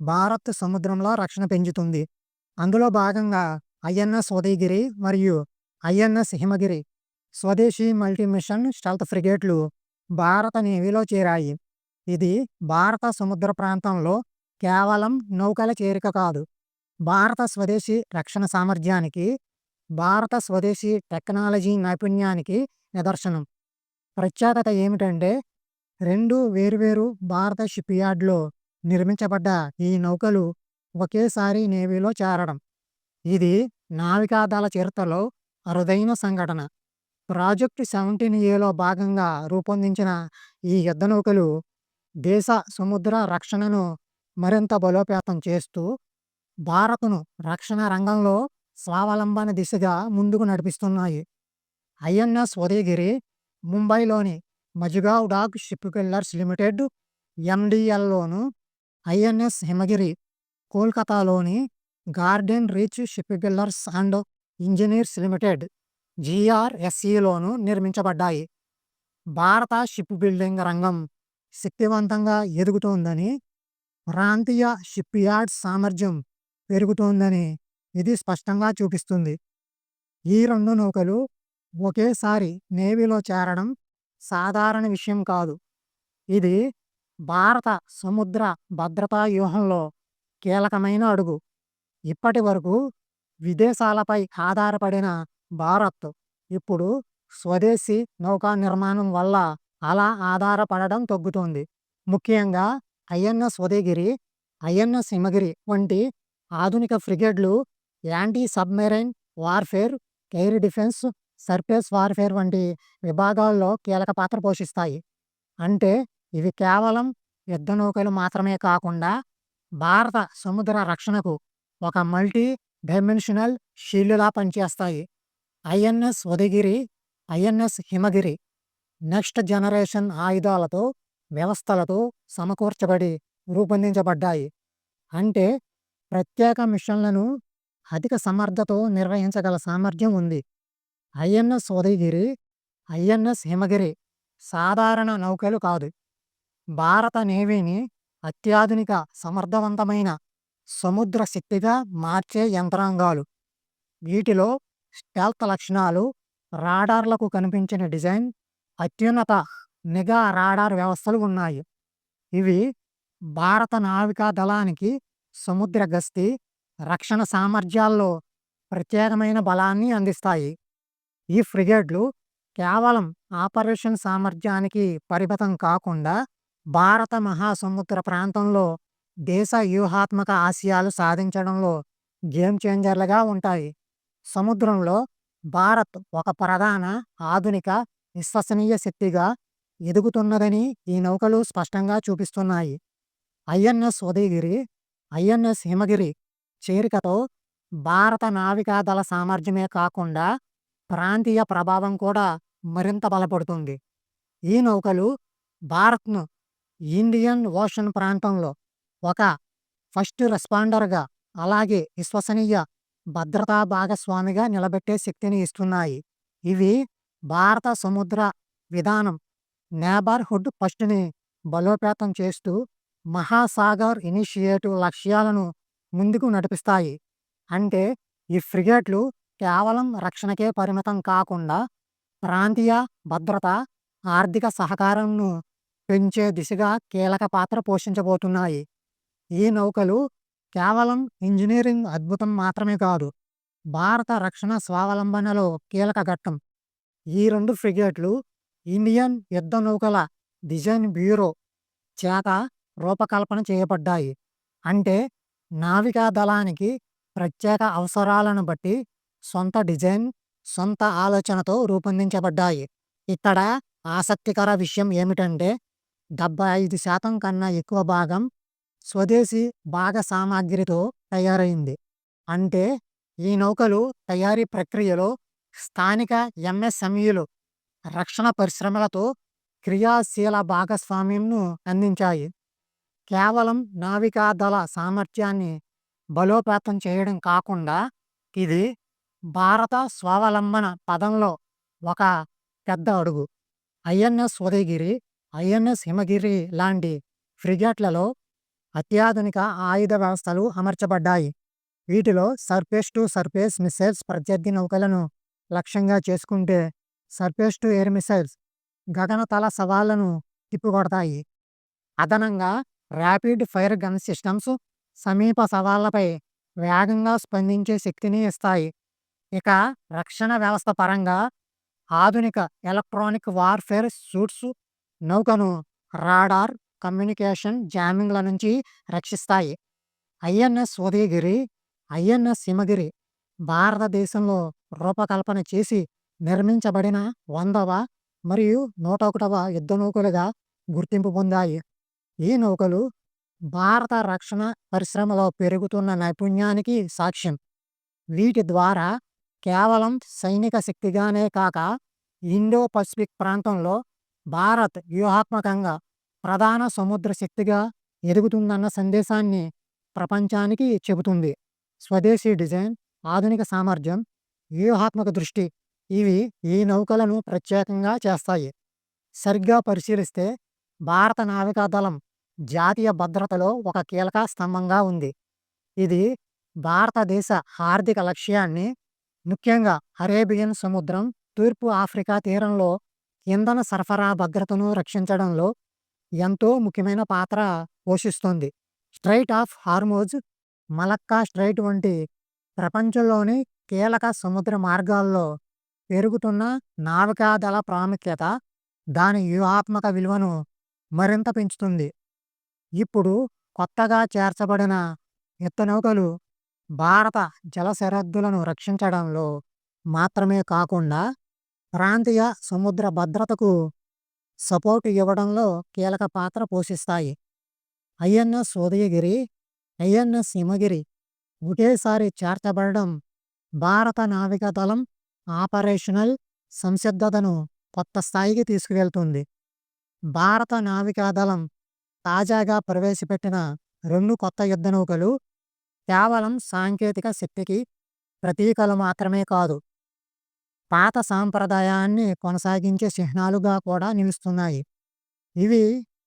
భారత్ సముద్రంలో రక్షణ పెంచుతుంది. అందులో భాగంగా ఐఎన్ఎస్ ఉదయగిరి మరియు ఐఎన్ఎస్ హిమగిరి స్వదేశీ మల్టీమిషన్ స్టల్త్ స్టెల్త్ ఫ్రిగేట్లు భారత నేవీలో చేరాయి. ఇది భారత సముద్ర ప్రాంతంలో కేవలం నౌకల చేరిక కాదు. భారత స్వదేశీ రక్షణ సామర్థ్యానికి, భారత స్వదేశీ టెక్నాలజీ నైపుణ్యానికి నిదర్శనం. ప్రత్యేకత ఏమిటంటే రెండు వేర్వేరు భారత షిప్ యార్డ్లో నిర్మించబడ్డ ఈ నౌకలు ఒకేసారి నేవీలో చేరడం. ఇది నావికాదళ చరిత్రలో అరుదైన సంఘటన. ప్రాజెక్టు సెవెంటీన్ ఏలో భాగంగా రూపొందించిన ఈ యుద్ధ నౌకలు దేశ సముద్ర రక్షణను మరింత బలోపేతం చేస్తూ భారత్ను రక్షణ రంగంలో స్వావలంబన దిశగా ముందుకు నడిపిస్తున్నాయి. ఐఎన్ఎస్ ఉదయగిరి ముంబైలోని Mazagon Dock Ship Builders Limited ఎండిఎల్లోను, INS హిమగిరి కోల్కతాలోని Garden Reach Shipbuilders and Engineers Limited జిఆర్ఎస్ఈలోను నిర్మించబడ్డాయి. భారత షిప్ బిల్డింగ్ రంగం శక్తివంతంగా ఎదుగుతోందని, ప్రాంతీయ షిప్ యార్డ్ సామర్థ్యం పెరుగుతోందని ఇది స్పష్టంగా చూపిస్తుంది. ఈ రెండు నౌకలు ఒకేసారి నేవీలో చేరడం సాధారణ విషయం కాదు. ఇది భారత సముద్ర భద్రతా వ్యూహంలో కీలకమైన అడుగు. ఇప్పటివరకు విదేశాలపై ఆధారపడిన భారత్ ఇప్పుడు స్వదేశీ నౌకా నిర్మాణం వల్ల అలా ఆధారపడడం తగ్గుతోంది. ముఖ్యంగా ఐఎన్ఎస్ ఉదయగిరి, ఐఎన్ఎస్ హిమగిరి వంటి ఆధునిక ఫ్రిగేడ్లు anti submarine warfare, air defence, surface warfare వంటి విభాగాల్లో కీలక పాత్ర పోషిస్తాయి. అంటే ఇవి కేవలం యుద్ధ నౌకలు మాత్రమే కాకుండా భారత సముద్ర రక్షణకు ఒక మల్టీ డైమెన్షనల్ షీల్డ్‌లా పనిచేస్తాయి. INS Udaygiri, INS Himgiri next generation ఆయుధాలతో, వ్యవస్థలతో సమకూర్చబడి రూపొందించబడ్డాయి. అంటే ప్రత్యేక మిషన్లను అధిక సమర్థతో నిర్వహించగల సామర్థ్యం ఉంది. ఐఎన్ఎస్ ఉదయగిరి, ఐఎన్ఎస్ హిమగిరి సాధారణ నౌకలు కాదు. భారత నేవీని అత్యాధునిక సమర్థవంతమైన సముద్ర శక్తిగా మార్చే యంత్రాంగాలు. వీటిలో స్టెల్త్ లక్షణాలు, రాడార్లకు కనిపించిన డిజైన్, అత్యున్నత నిఘా రాడార్ వ్యవస్థలు ఉన్నాయి. ఇవి భారత నావికా దళానికి సముద్ర గస్తీ, రక్షణ సామర్థ్యాల్లో ప్రత్యేకమైన బలాన్ని అందిస్తాయి. ఈ ఫ్రిగేట్లు కేవలం ఆపరేషన్ సామర్థ్యానికి పరిమితం కాకుండా భారత మహాసముద్ర ప్రాంతంలో దేశ వ్యూహాత్మక ఆశయాలు సాధించడంలో గేమ్ చేంజర్లుగా ఉంటాయి. సముద్రంలో భారత్ ఒక ప్రధాన, ఆధునిక, విశ్వసనీయ శక్తిగా ఎదుగుతున్నదని ఈ నౌకలు స్పష్టంగా చూపిస్తున్నాయి. ఐఎన్ఎస్ ఉదయగిరి, ఐఎన్ఎస్ హిమగిరి చేరికతో భారత నావికాదళ సామర్థ్యమే కాకుండా ప్రాంతీయ ప్రభావం కూడా మరింత బలపడుతుంది. ఈ నౌకలు భారత్‌ను ఇండియన్ ఓషన్ ప్రాంతంలో ఒక ఫస్ట్ రెస్పాండర్‌గా, అలాగే విశ్వసనీయ భద్రతా భాగస్వామిగా నిలబెట్టే శక్తిని ఇస్తున్నాయి. ఇవి భారత సముద్ర విధానం నేబర్‌హుడ్ ఫస్ట్‌ని బలోపేతం చేస్తూ మహాసాగర్ ఇనిషియేటివ్ లక్ష్యాలను ముందుకు నడిపిస్తాయి. అంటే ఈ ఫ్రిగేట్లు కేవలం రక్షణకే పరిమితం కాకుండా ప్రాంతీయ భద్రత, ఆర్థిక సహకారంను పెంచే దిశగా కీలక పాత్ర పోషించబోతున్నాయి. ఈ నౌకలు కేవలం ఇంజనీరింగ్ అద్భుతం మాత్రమే కాదు. భారత రక్షణ స్వావలంబనలో కీలక ఘట్టం. ఈ రెండు ఫ్రిగేట్లు ఇండియన్ యుద్ధ నౌకల డిజైన్ బ్యూరో చేత రూపకల్పన చేయబడ్డాయి. అంటే నావికా దళానికి ప్రత్యేక అవసరాలను బట్టి సొంత డిజైన్, సొంత ఆలోచనతో రూపొందించబడ్డాయి. ఇక్కడ ఆసక్తికర విషయం ఏమిటంటే డెబ్బై ఐదు శాతం కన్నా ఎక్కువ భాగం స్వదేశీ భాగసామగ్రితో తయారైంది. అంటే ఈ నౌకలు తయారీ ప్రక్రియలో స్థానిక ఎంఎస్ఎంఈలు, రక్షణ పరిశ్రమలతో క్రియాశీల భాగస్వామ్యంను అందించాయి. కేవలం నావికా దళ సామర్థ్యాన్ని బలోపేతం చేయడం కాకుండా ఇది భారత స్వావలంబన పథంలో ఒక పెద్ద అడుగు. ఐఎన్ఎస్ ఉదయగిరి, ఐఎన్ఎస్ హిమగిరి లాంటి ఫ్రిగేట్లలో అత్యాధునిక ఆయుధ వ్యవస్థలు అమర్చబడ్డాయి. వీటిలో సర్ఫేస్ టు సర్ఫేస్ మిసైల్స్ ప్రత్యర్థి నౌకలను లక్ష్యంగా చేసుకుంటే సర్ఫేస్ టు ఎయిర్ మిసైల్స్ గగనతల సవాళ్ళను తిప్పికొడతాయి. అదనంగా ర్యాపిడ్ ఫైర్ గన్ సిస్టమ్స్ సమీప సవాళ్ళపై వేగంగా స్పందించే శక్తిని ఇస్తాయి. ఇక రక్షణ వ్యవస్థ పరంగా ఆధునిక ఎలక్ట్రానిక్ వార్ఫేర్ సూట్స్ నౌకను రాడార్ కమ్యూనికేషన్ జామింగ్ల నుంచి రక్షిస్తాయి. ఐఎన్ఎస్ ఉదయగిరి ఐఎన్ఎస్ హిమగిరి భారతదేశంలో రూపకల్పన చేసి నిర్మించబడిన వందవ మరియు నూట ఒకటవ యుద్ధ నౌకలుగా గుర్తింపు పొందాయి. ఈ నౌకలు భారత రక్షణ పరిశ్రమలో పెరుగుతున్న నైపుణ్యానికి సాక్ష్యం. వీటి ద్వారా కేవలం సైనిక శక్తిగానే కాక ఇండో పసిఫిక్ ప్రాంతంలో భారత్ వ్యూహాత్మకంగా ప్రధాన సముద్ర శక్తిగా ఎదుగుతుందన్న సందేశాన్ని ప్రపంచానికి చెబుతుంది. స్వదేశీ డిజైన్ ఆధునిక సామర్థ్యం వ్యూహాత్మక దృష్టి ఇవి ఈ నౌకలను ప్రత్యేకంగా చేస్తాయి. సరిగ్గా పరిశీలిస్తే భారత నావికాదళం జాతీయ భద్రతలో ఒక కీలక స్తంభంగా ఉంది. ఇది భారతదేశ ఆర్థిక లక్ష్యాన్ని ముఖ్యంగా అరేబియన్ సముద్రం తూర్పు ఆఫ్రికా తీరంలో ఇంధన సరఫరా భద్రతను రక్షించడంలో ఎంతో ముఖ్యమైన పాత్ర పోషిస్తుంది. Strait of Hormuz Malacca strait వంటి ప్రపంచంలోని కీలక సముద్ర మార్గాల్లో పెరుగుతున్న నావికాదళ ప్రాముఖ్యత దాని వ్యూహాత్మక విలువను మరింత పెంచుతుంది. ఇప్పుడు కొత్తగా చేర్చబడిన ఎత్తునౌకలు భారత జల సరిహద్దులను రక్షించడంలో మాత్రమే కాకుండా ప్రాంతీయ సముద్ర భద్రతకు సపోర్టు ఇవ్వడంలో కీలక పాత్ర పోషిస్తాయి. ఐఎన్ఎస్ ఉదయగిరి ఐఎన్ఎస్ హిమగిరి ఒకేసారి చేర్చబడడం భారత నావికాదళం ఆపరేషనల్ సంసిద్ధతను కొత్త స్థాయికి తీసుకువెళ్తుంది. భారత నావికాదళం తాజాగా ప్రవేశపెట్టిన రెండు కొత్త యుద్ధ నౌకలు కేవలం సాంకేతిక శక్తికి ప్రతీకలు మాత్రమే కాదు. పాత సాంప్రదాయాన్ని కొనసాగించే చిహ్నాలుగా కూడా నిలుస్తున్నాయి. ఇవి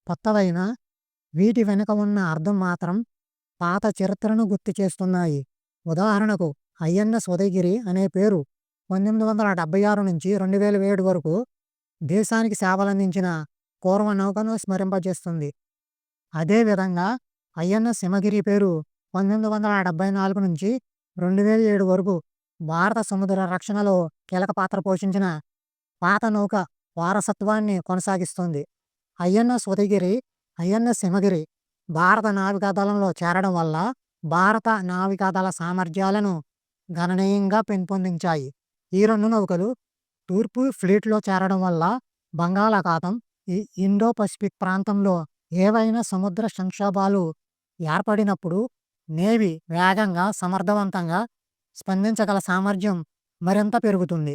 కొత్తవైన వీటి వెనుక ఉన్న అర్థం మాత్రం పాత చరిత్రను గుర్తు చేస్తున్నాయి. ఉదాహరణకు ఐఎన్ఎస్ ఉదయగిరి అనే పేరు పంతొమ్మిది వందల డెబ్బై ఆరు నుంచి రెండు వేల ఏడు వరకు దేశానికి సేవలందించిన పూర్వ నౌకను స్మరింపజేస్తుంది అదేవిధంగా ఐఎన్ఎస్ సింహగిరి పేరు పంతొమ్మిది వందల డెబ్బై నాలుగు నుంచి రెండు వేల ఏడు వరకు భారత సముద్ర రక్షణలో కీలక పాత్ర పోషించిన పాత నౌక వారసత్వాన్ని కొనసాగిస్తుంది. ఐఎన్ఎస్ ఉదయగిరి ఐఎన్ఎస్ హిమగిరి భారత నావికాదళంలో చేరడం వల్ల భారత నావికాదళ సామర్థ్యాలను గణనీయంగా పెంపొందించాయి. ఈ రెండు నౌకలు తూర్పు ఫ్లీట్లో చేరడం వల్ల బంగాళాఖాతం ఈ ఇండో పసిఫిక్ ప్రాంతంలో ఏవైనా సముద్ర సంక్షోభాలు ఏర్పడినప్పుడు నేవీ వేగంగా సమర్థవంతంగా స్పందించగల సామర్థ్యం మరింత పెరుగుతుంది.